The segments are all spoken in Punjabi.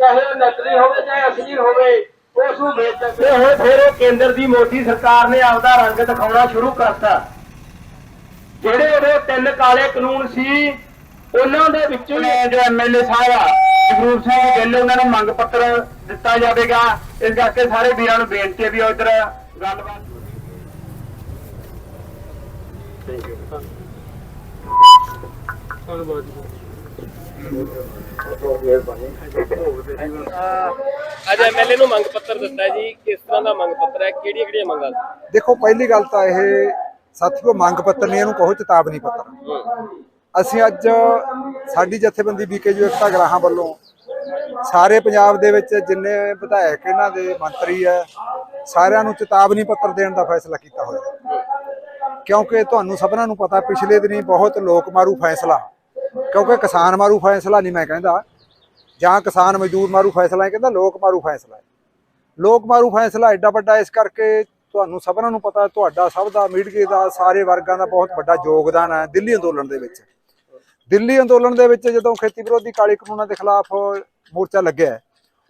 ਚਾਹੇ ਉਹ ਨਕਲੀ ਹੋਵੇ ਚਾਹੇ ਅਸਲੀ ਹੋਵੇ ਉਸ ਨੂੰ ਵੇਚ ਸਕਦੇ ਹੁਣ ਫਿਰ ਉਹ ਕੇਂਦਰ ਦੀ ਮੋਦੀ ਸਰਕਾਰ ਨੇ ਆਪਦਾ ਰੰਗ ਦਿਖਾਉਣਾ ਸ਼ੁਰੂ ਕਰਤਾ। ਜਿਹੜੇ ਉਹਦੇ ਤਿੰਨ ਕਾਲੇ ਕਾਨੂੰਨ ਸੀ ਉਹਨਾਂ ਦੇ ਵਿੱਚੋਂ ਜੋ ਐਮਐਲਏ ਸਾਹਿਬ ਆ ਜਗਰੂਪ ਸਿੰਘ ਗਿੱਲ ਉਹਨਾਂ ਨੂੰ ਮੰਗ ਪੱਤਰ ਦਿੱਤਾ ਜਾਵੇਗਾ। ਇਸ ਕਰਕੇ ਸਾਰੇ ਵੀਰਾਂ ਨੂੰ ਬੇਨਤੀ ਹੈ ਵੀ ਉਹ ਇੱਧਰ ਗੱਲਬਾਤ ਅੱਜ ਐਮਐਲਏ ਨੂੰ ਮੰਗ ਪੱਤਰ ਦਿੱਤਾ ਜੀ, ਕਿਸ ਤਰ੍ਹਾਂ ਦਾ ਮੰਗ ਪੱਤਰ ਹੈ? ਕਿਹੜੀਆਂ ਕਿਹੜੀਆਂ ਮੰਗਾਂ? ਦੇਖੋ, ਪਹਿਲੀ ਗੱਲ ਤਾਂ ਇਹ ਸਾਥੀਓ ਮੰਗ ਪੱਤਰ ਨਹੀਂ, ਇਹਨੂੰ ਕਹੋ ਚੇਤਾਵਨੀ ਪੱਤਰ। ਅਸੀਂ ਅੱਜ ਸਾਡੀ ਜਥੇਬੰਦੀ ਬੀਕੇਯੂ ਏਕਤਾ ਗਰਾਹਾਂ ਵੱਲੋਂ ਸਾਰੇ ਪੰਜਾਬ ਦੇ ਵਿੱਚ ਜਿੰਨੇ ਵਿਧਾਇਕ ਇਹਨਾਂ ਦੇ, ਮੰਤਰੀ ਹੈ, ਸਾਰਿਆਂ ਨੂੰ ਚੇਤਾਵਨੀ ਪੱਤਰ ਦੇਣ ਦਾ ਫੈਸਲਾ ਕੀਤਾ ਹੋਇਆ। ਕਿਉਂਕਿ ਤੁਹਾਨੂੰ ਸਭਨਾਂ ਨੂੰ ਪਤਾ, ਪਿਛਲੇ ਦਿਨੀ ਬਹੁਤ ਲੋਕ ਮਾਰੂ ਫੈਸਲਾ। ਕਿਉਂਕਿ ਕਿਸਾਨ ਮਾਰੂ ਫੈਸਲਾ ਨਹੀਂ ਮੈਂ ਕਹਿੰਦਾ। ਜਾਂ ਕਿਸਾਨ ਮਜ਼ਦੂਰ ਮਾਰੂ ਫੈਸਲਾ ਹੈ ਕਹਿੰਦਾ ਲੋਕ ਮਾਰੂ ਫੈਸਲਾ ਹੈ। ਲੋਕ ਮਾਰੂ ਫੈਸਲਾ ਐਡਾ ਵੱਡਾ, ਇਸ ਕਰਕੇ ਤੁਹਾਨੂੰ ਸਭਨਾਂ ਨੂੰ ਪਤਾ, ਤੁਹਾਡਾ ਸਭ ਦਾ, ਮੀਡੀਏ ਦਾ, ਸਾਰੇ ਵਰਗਾਂ ਦਾ ਬਹੁਤ ਵੱਡਾ ਯੋਗਦਾਨ ਹੈ ਦਿੱਲੀ ਅੰਦੋਲਨ ਦੇ ਵਿੱਚ। ਦਿੱਲੀ ਅੰਦੋਲਨ ਦੇ ਵਿੱਚ ਜਦੋਂ ਖੇਤੀ ਵਿਰੋਧੀ ਕਾਲੇ ਕਾਨੂੰਨਾਂ ਦੇ ਖਿਲਾਫ ਮੋਰਚਾ ਲੱਗਿਆ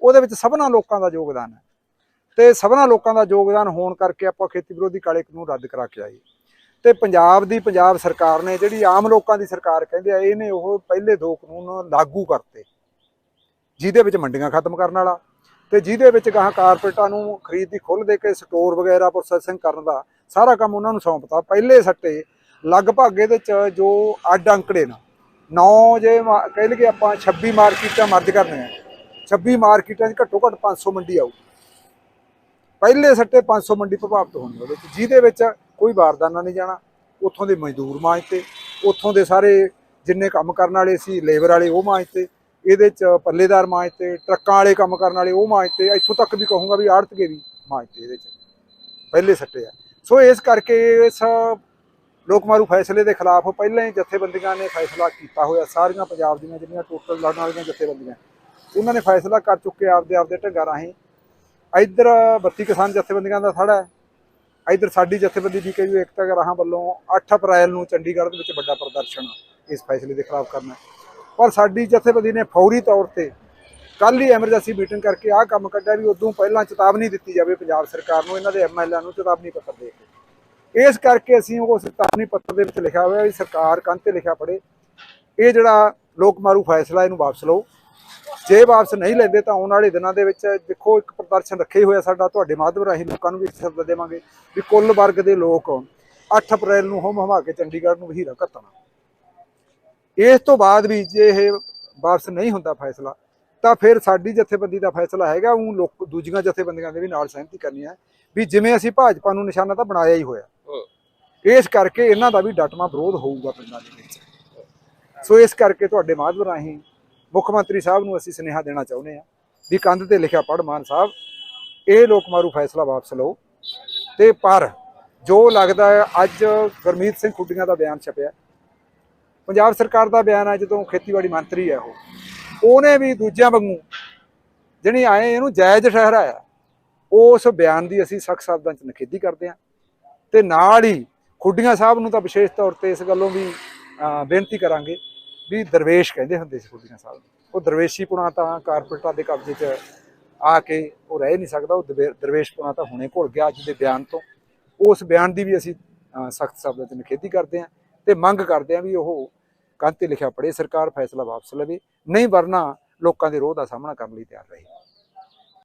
ਉਹਦੇ ਵਿੱਚ ਸਭਨਾਂ ਲੋਕਾਂ ਦਾ ਯੋਗਦਾਨ ਹੈ। ਤੇ ਸਭਨਾਂ ਲੋਕਾਂ ਦਾ ਯੋਗਦਾਨ ਹੋਣ ਕਰਕੇ ਆਪਾਂ ਖੇਤੀ ਵਿਰੋਧੀ ਕਾਲੇ ਕਾਨੂੰਨ ਰੱਦ ਕਰਾ ਕੇ ਆਏ। ਤੇ ਪੰਜਾਬ ਦੀ ਪੰਜਾਬ ਸਰਕਾਰ ਨੇ ਜਿਹੜੀ ਆਮ ਲੋਕਾਂ ਦੀ ਸਰਕਾਰ ਕਹਿੰਦੇ ਆ, ਇਹਨੇ ਉਹ ਪਹਿਲੇ ਦੋ ਕਾਨੂੰਨ ਲਾਗੂ ਕਰਤੇ। ਜਿਹਦੇ ਵਿੱਚ ਮੰਡੀਆਂ ਖਤਮ ਕਰਨ ਵਾਲਾ ਤੇ ਜਿਹਦੇ ਵਿੱਚ ਗਾਹਾਂ ਕਾਰਪੋਰੇਟਾਂ ਨੂੰ ਖਰੀਦ ਦੀ ਖੁੱਲ੍ਹ ਦੇ ਕੇ ਸਟੋਰ ਵਗੈਰਾ ਪ੍ਰੋਸੈਸਿੰਗ ਕਰਨ ਦਾ ਸਾਰਾ ਕੰਮ ਉਹਨਾਂ ਨੂੰ ਸੌਂਪਤਾ। ਪਹਿਲੇ ਸੱਟੇ ਲਗਭਗ ਇਹਦੇ ਚ ਜੋ ਅੱਡ ਅੰਕੜੇ ਨਾ 9 ਜੇ ਮਾ- ਕਹਿ ਲਈਏ ਆਪਾਂ 26 ਮਾਰਕੀਟਾਂ ਮਰਜ ਕਰਨੀਆਂ 26 ਮਾਰਕੀਟਾਂ 'ਚ ਘੱਟੋ ਘੱਟ 500 ਮੰਡੀ ਆਊ ਪਹਿਲੇ ਸੱਟੇ 500 ਮੰਡੀ ਪ੍ਰਭਾਵਿਤ ਹੋਣੀ ਉਹਦੇ ਚ ਜਿਹਦੇ ਵਿੱਚ ਕੋਈ ਬਾਰਦਾਨਾ ਨਹੀਂ ਜਾਣਾ। ਉੱਥੋਂ ਦੇ ਮਜ਼ਦੂਰ ਮਾਂਜ ਤੇ ਉੱਥੋਂ ਦੇ ਸਾਰੇ ਜਿੰਨੇ ਕੰਮ ਕਰਨ ਵਾਲੇ ਸੀ, ਲੇਬਰ ਵਾਲੇ ਉਹ ਮਾਂਜ ਤੇ ਇਹਦੇ ਚ ਪੱਲੇਦਾਰ ਮਾਂਜ ਤੇ ਟਰੱਕਾਂ ਵਾਲੇ ਕੰਮ ਕਰਨ ਵਾਲੇ ਉਹ ਮਾਂਜ ਤੇ ਇੱਥੋਂ ਤੱਕ ਵੀ ਕਹੂੰਗਾ ਵੀ ਆੜਤ ਆੜਤਗੇ ਵੀ ਮਾਂਜ ਤੇ ਇਹਦੇ ਚ। ਪਹਿਲੇ ਸੱਟੇ ਆ। ਸੋ ਇਸ ਕਰਕੇ ਇਸ ਲੋਕ ਮਾਰੂ ਫੈਸਲੇ ਦੇ ਖਿਲਾਫ ਪਹਿਲਾਂ ਹੀ ਜਥੇਬੰਦੀਆਂ ਨੇ ਫੈਸਲਾ ਕੀਤਾ ਹੋਇਆ। ਸਾਰੀਆਂ ਪੰਜਾਬ ਦੀਆਂ ਜਿਹੜੀਆਂ ਟੋਟਲ ਲੜਨ ਵਾਲੀਆਂ ਜਥੇਬੰਦੀਆਂ। ਉਹਨਾਂ ਨੇ ਫੈਸਲਾ ਕਰ ਚੁੱਕੇ ਆਪਦੇ ਆਪਦੇ ਢੰਗਾਂ ਰਾਹੀਂ। ਇੱਧਰ 32 ਕਿਸਾਨ ਜਥੇਬੰਦੀਆਂ ਦਾ ਥੜਾ ਇੱਧਰ ਸਾਡੀ ਜਥੇਬੰਦੀ ਵੀ ਕਹੀ ਏਕਤਾ ਗਰਾਹਾਂ ਵੱਲੋਂ 8 ਅਪ੍ਰੈਲ ਨੂੰ ਚੰਡੀਗੜ੍ਹ ਦੇ ਵਿੱਚ ਵੱਡਾ ਪ੍ਰਦਰਸ਼ਨ ਇਸ ਫੈਸਲੇ ਦੇ ਖਿਲਾਫ ਕਰਨਾ ਪਰ ਸਾਡੀ ਜਥੇਬੰਦੀ ਨੇ ਫੌਰੀ ਤੌਰ ਤੇ ਕੱਲ ਹੀ ਐਮਰਜੈਂਸੀ ਮੀਟਿੰਗ ਕਰਕੇ ਆਹ ਕੰਮ ਕੱਢਿਆ ਵੀ ਉਦੋਂ ਪਹਿਲਾਂ ਚੇਤਾਵਨੀ ਦਿੱਤੀ ਜਾਵੇ ਪੰਜਾਬ ਸਰਕਾਰ ਨੂੰ, ਇਹਨਾਂ ਦੇ ਐਮਐਲਏ ਨੂੰ ਚੇਤਾਵਨੀ ਪੱਤਰ ਦੇ ਕੇ। ਇਸ ਕਰਕੇ ਅਸੀਂ ਉਹ ਚੇਤਾਵਨੀ ਪੱਤਰ ਦੇ ਵਿੱਚ ਲਿਖਿਆ ਹੋਇਆ ਵੀ ਸਰਕਾਰ ਕੰਨ ਤੇ ਲਿਖਿਆ ਪੜੇ ਇਹ ਜਿਹੜਾ ਲੋਕ ਮਾਰੂ ਫੈਸਲਾ, ਇਹਨੂੰ ਵਾਪਸ ਲਓ। ਜੇ ਵਾਪਸ ਨਹੀਂ ਲੈਂਦੇ ਤਾਂ ਆਉਣ ਵਾਲੇ ਦਿਨਾਂ ਦੇ ਵਿੱਚ ਦੇਖੋ, ਇੱਕ ਪ੍ਰਦਰਸ਼ਨ ਰੱਖੇ ਹੋਇਆ ਸਾਡਾ, ਤੁਹਾਡੇ ਮਾਧਿਅਮ ਰਾਹੀਂ ਲੋਕਾਂ ਨੂੰ ਵੀ ਸ਼ਬਦ ਦੇਵਾਂਗੇ ਵੀ ਕੁੱਲ ਵਰਗ ਦੇ ਲੋਕ 8 ਅਪ੍ਰੈਲ ਨੂੰ ਹਮ ਹਮਾ ਕੇ ਚੰਡੀਗੜ੍ਹ ਨੂੰ ਵਹੀਰਾ ਘੱਤਣਾ। ਇਸ ਤੋਂ ਬਾਅਦ ਵੀ ਜੇ ਇਹ ਵਾਪਸ ਨਹੀਂ ਹੁੰਦਾ ਫੈਸਲਾ, ਤਾਂ ਫਿਰ ਸਾਡੀ ਜਥੇਬੰਦੀ ਦਾ ਫੈਸਲਾ ਹੈਗਾ ਉਹ ਲੋਕ ਦੂਜੀਆਂ ਜਥੇਬੰਦੀਆਂ ਦੇ ਵੀ ਨਾਲ ਸਹਿਮਤੀ ਕਰਨੀ ਹੈ ਵੀ ਜਿਵੇਂ ਅਸੀਂ ਭਾਜਪਾ ਨੂੰ ਨਿਸ਼ਾਨਾ ਤਾਂ ਬਣਾਇਆ ਹੀ ਹੋਇਆ। ਇਸ ਕਰਕੇ ਇਹਨਾਂ ਦਾ ਵੀ ਡਟਮਾ ਵਿਰੋਧ ਹੋਊਗਾ ਪਿੰਡਾਂ ਦੇ ਵਿੱਚ। ਸੋ ਇਸ ਕਰਕੇ ਤੁਹਾਡੇ ਮਾਧਿਅਮ ਰਾਹੀਂ ਮੁੱਖ ਮੰਤਰੀ ਸਾਹਿਬ ਨੂੰ ਅਸੀਂ ਸੁਨੇਹਾ ਦੇਣਾ ਚਾਹੁੰਦੇ ਹਾਂ ਵੀ ਕੰਧ ਤੇ ਲਿਖਿਆ ਪੜ ਮਾਨ ਸਾਹਿਬ, ਇਹ ਲੋਕ ਮਾਰੂ ਫੈਸਲਾ ਵਾਪਸ ਲਓ। ਤੇ ਪਰ ਜੋ ਲੱਗਦਾ ਹੈ, ਅੱਜ ਗੁਰਮੀਤ ਸਿੰਘ ਖੁੱਡੀਆਂ ਦਾ ਬਿਆਨ ਛਪਿਆ ਪੰਜਾਬ ਸਰਕਾਰ ਦਾ ਬਿਆਨ ਹੈ, ਜਦੋਂ ਖੇਤੀਬਾੜੀ ਮੰਤਰੀ ਹੈ ਉਹ, ਉਹਨੇ ਵੀ ਦੂਜਿਆਂ ਵਾਂਗੂ ਜਿਹੜੀ ਆਏ ਇਹਨੂੰ ਜਾਇਜ਼ ਠਹਿਰਾਇਆ। ਉਸ ਬਿਆਨ ਦੀ ਅਸੀਂ ਸਖਤ ਸ਼ਬਦਾਂ 'ਚ ਨਿਖੇਧੀ ਕਰਦੇ ਹਾਂ। ਤੇ ਨਾਲ ਹੀ ਖੁੱਡੀਆਂ ਸਾਹਿਬ ਨੂੰ ਤਾਂ ਵਿਸ਼ੇਸ਼ ਤੌਰ ਤੇ ਇਸ ਗੱਲੋਂ ਵੀ ਬੇਨਤੀ ਕਰਾਂਗੇ ਵੀ ਦਰਵੇਸ਼ ਕਹਿੰਦੇ ਹੁੰਦੇ ਸੀ ਖੁੱਡੀਆਂ ਸਾਹਿਬ ਨੂੰ। ਉਹ ਦਰਵੇਸ਼ੀ ਪੁਣਾ ਤਾਂ ਕਾਰਪੋਰੇਟਾਂ ਦੇ ਕਬਜ਼ੇ 'ਚ ਆ ਕੇ ਉਹ ਰਹਿ ਨਹੀਂ ਸਕਦਾ, ਉਹ ਦਰਵੇ- ਦਰਵੇਸ਼ ਪੁਣਾ ਤਾਂ ਹੁਣੇ ਘੁਲ ਗਿਆ ਅੱਜ ਦੇ ਬਿਆਨ ਤੋਂ। ਉਸ ਬਿਆਨ ਦੀ ਵੀ ਅਸੀਂ ਸਖਤ ਸ਼ਬਦਾਂ 'ਚ ਨਿਖੇਧੀ ਕਰਦੇ ਹਾਂ ਤੇ ਮੰਗ ਕਰਦੇ ਹਾਂ ਵੀ ਉਹ ਕੰਧ ਤੇ ਲਿਖਿਆ ਪੜੇ ਸਰਕਾਰ, ਫੈਸਲਾ ਵਾਪਸ ਲਵੇ। ਨਹੀਂ ਵਰਨਾ ਲੋਕਾਂ ਦੇ ਰੋਹ ਦਾ ਸਾਹਮਣਾ ਕਰਨ ਲਈ ਤਿਆਰ ਰਹੇ।